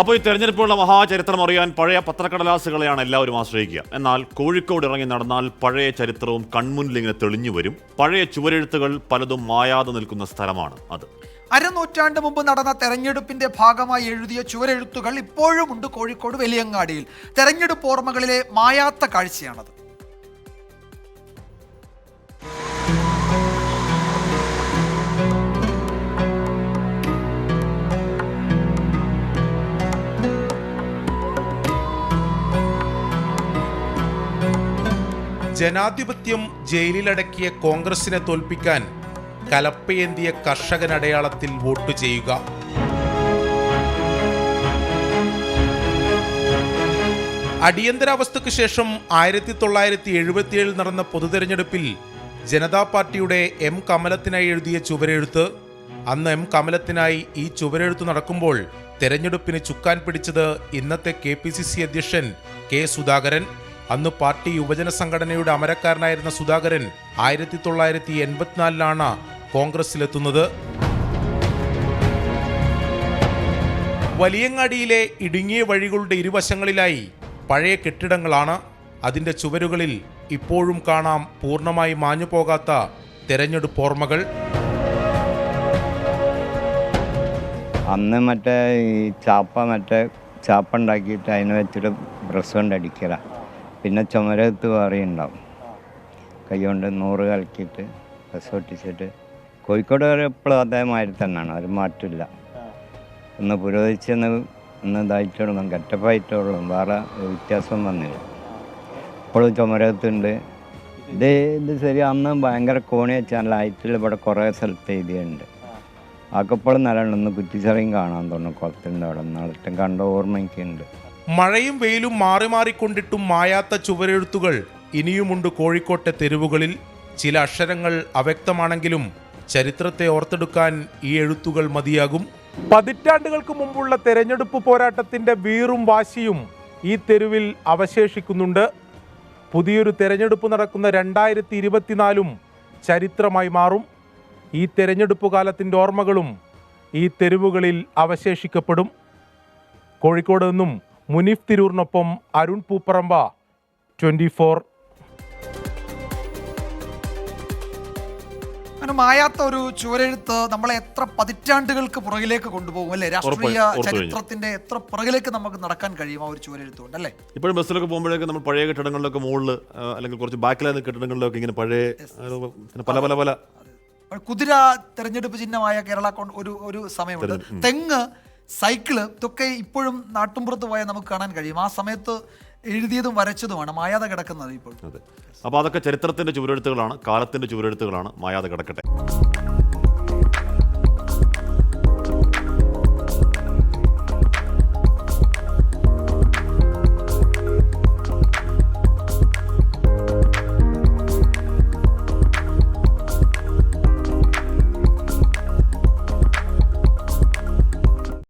അപ്പോൾ ഈ തെരഞ്ഞെടുപ്പുള്ള മഹാചരിത്രം അറിയാൻ പഴയ പത്രക്കടലാസുകളെയാണ് എല്ലാവരും ആശ്രയിക്കുക. എന്നാൽ കോഴിക്കോട് ഇറങ്ങി നടന്നാൽ പഴയ ചരിത്രവും കൺമുന്നിൽ ഇങ്ങനെ തെളിഞ്ഞു വരും. പഴയ ചുവരെഴുത്തുകൾ പലതും മായാതെ നിൽക്കുന്ന സ്ഥലമാണ് അത്. അരനൂറ്റാണ്ട് മുമ്പ് നടന്ന തെരഞ്ഞെടുപ്പിന്റെ ഭാഗമായി എഴുതിയ ചുവരെഴുത്തുകൾ ഇപ്പോഴുമുണ്ട് കോഴിക്കോട് വലിയങ്ങാടിയിൽ. തെരഞ്ഞെടുപ്പ് ഓർമ്മകളിലെ മായാത്ത കാഴ്ചയാണത്. ജനാധിപത്യം ജയിലിലടക്കിയ കോൺഗ്രസിനെ തോൽപ്പിക്കാൻ കലപ്പയേന്തിയ കർഷകനടയാളത്തിൽ വോട്ട് ചെയ്യുക. അടിയന്തരാവസ്ഥയ്ക്ക് ശേഷം ആയിരത്തി തൊള്ളായിരത്തി എഴുപത്തിയേഴിൽ നടന്ന പൊതുതെരഞ്ഞെടുപ്പിൽ ജനതാ പാർട്ടിയുടെ എം കമലത്തിനായി എഴുതിയ ചുവരെഴുത്ത്. അന്ന് എം കമലത്തിനായി ഈ ചുവരെഴുത്ത് നടക്കുമ്പോൾ തെരഞ്ഞെടുപ്പിന് ചുക്കാൻ പിടിച്ചത് ഇന്നത്തെ കെ പി സി സി അധ്യക്ഷൻ കെ സുധാകരൻ. അന്ന് പാർട്ടി യുവജന സംഘടനയുടെ അമരക്കാരനായിരുന്ന സുധാകരൻ ആയിരത്തി തൊള്ളായിരത്തി എൺപത്തിനാലിലാണ് കോൺഗ്രസിലെത്തുന്നത് വലിയങ്ങാടിയിലെ ഇടുങ്ങിയ വഴികളുടെ ഇരുവശങ്ങളിലായി പഴയ കെട്ടിടങ്ങളാണ്. അതിന്റെ ചുവരുകളിൽ ഇപ്പോഴും കാണാം പൂർണമായി മാഞ്ഞു പോകാത്ത തെരഞ്ഞെടുപ്പ് ഓർമ്മകൾ. അന്ന് മറ്റേ ഈ ചാപ്പ മറ്റേ ചാപ്പ ഉണ്ടാക്കിയിട്ട് അതിനെ വെച്ചിട്ട് പ്രസിഡന്റ് കൊണ്ട് അടിക്കല പിന്നെ ചുമരത്ത് വേറെ ഉണ്ടാവും കൈ കൊണ്ട് നൂറ് കലക്കിയിട്ട് ബസ് ഒട്ടിച്ചിട്ട്. കോഴിക്കോട് വരെ എപ്പോഴും അതേമാതിരി തന്നെയാണ് ഒരു മാറ്റമില്ല. ഒന്ന് പുരോഗമിച്ചെന്ന് ഒന്ന് ഇതായിട്ടുള്ളൂ ഗെറ്റപ്പായിട്ടുള്ളൂ വേറെ വ്യത്യാസം വന്നില്ല. ഇപ്പോഴും ചുമരത്തുണ്ട് ഇത് ഇത് ശരി അന്ന് ഭയങ്കര കോണി വെച്ചാൽ ലൈറ്റിൽ ഇവിടെ കുറേ സ്ഥലത്ത് എഴുതിയുണ്ട് ആക്കപ്പോഴും നല്ല ഒന്ന് കുറ്റിച്ചെറിയും കാണാൻ തോന്നുന്നു കുളത്തിന്റെ അവിടെ. നാളത്തെ കണ്ട ഓർമ്മയൊക്കെ എനിക്കുണ്ട് മഴയും വെയിലും മാറി മാറിക്കൊണ്ടിട്ടും മായാത്ത ചുവരെഴുത്തുകൾ ഇനിയുമുണ്ട് കോഴിക്കോട്ടെ തെരുവുകളിൽ. ചില അക്ഷരങ്ങൾ അവ്യക്തമാണെങ്കിലും ചരിത്രത്തെ ഓർത്തെടുക്കാൻ ഈ എഴുത്തുകൾ മതിയാകും. പതിറ്റാണ്ടുകൾക്ക് മുമ്പുള്ള തെരഞ്ഞെടുപ്പ് പോരാട്ടത്തിന്റെ വീറും വാശിയും ഈ തെരുവിൽ അവശേഷിക്കുന്നുണ്ട്. പുതിയൊരു തെരഞ്ഞെടുപ്പ് നടക്കുന്ന രണ്ടായിരത്തി ഇരുപത്തിനാലും ചരിത്രമായി മാറും. ഈ തെരഞ്ഞെടുപ്പ് കാലത്തിന്റെ ഓർമ്മകളും ഈ തെരുവുകളിൽ അവശേഷിക്കപ്പെടും. കോഴിക്കോട് നിന്നും മുനീഫ് തിരൂറിനൊപ്പം അരുൺ പൂപ്പറമ്പ ട്വന്റി ഫോർ. മായാത്ത ഒരു ചുവരെഴുത്ത് നമ്മളെ എത്ര പതിറ്റാണ്ടുകൾക്ക് പുറകിലേക്ക് കൊണ്ടുപോകും അല്ലേ? രാഷ്ട്രീയ. ചരിത്രത്തിന്റെ എത്ര പുറകിലേക്ക് നമുക്ക് നടക്കാൻ കഴിയും ആ ഒരു ചുവരെഴുത്ത് കൊണ്ട് അല്ലേ? ഇപ്പോഴും ബസ്സിലൊക്കെ പോകുമ്പോഴേക്കും നമ്മൾ പഴയ കെട്ടിടങ്ങളിലൊക്കെ മുകളിൽ അല്ലെങ്കിൽ കുറച്ച് ബാക്കിലായിരുന്ന കെട്ടിടങ്ങളിലൊക്കെ ഇങ്ങനെ പഴയ പല പല പല. കുതിര തെരഞ്ഞെടുപ്പ് ചിഹ്നമായ കേരള ഒരു ഒരു സമയമുണ്ട്. തെങ്ങ് സൈക്കിൾ ഇതൊക്കെ ഇപ്പോഴും നാട്ടുമ്പുറത്ത് പോയാൽ നമുക്ക് കാണാൻ കഴിയും. ആ സമയത്ത് എഴുതിയതും വരച്ചതുമാണ് മായാതെ കിടക്കുന്നത് ഇപ്പോൾ. അതെ. അപ്പോൾ അതൊക്കെ ചരിത്രത്തിന്റെ ചുവരെഴുത്തുകളാണ് കാലത്തിന്റെ ചുവരെഴുത്തുകളാണ് മായാതെ കിടക്കട്ടെ.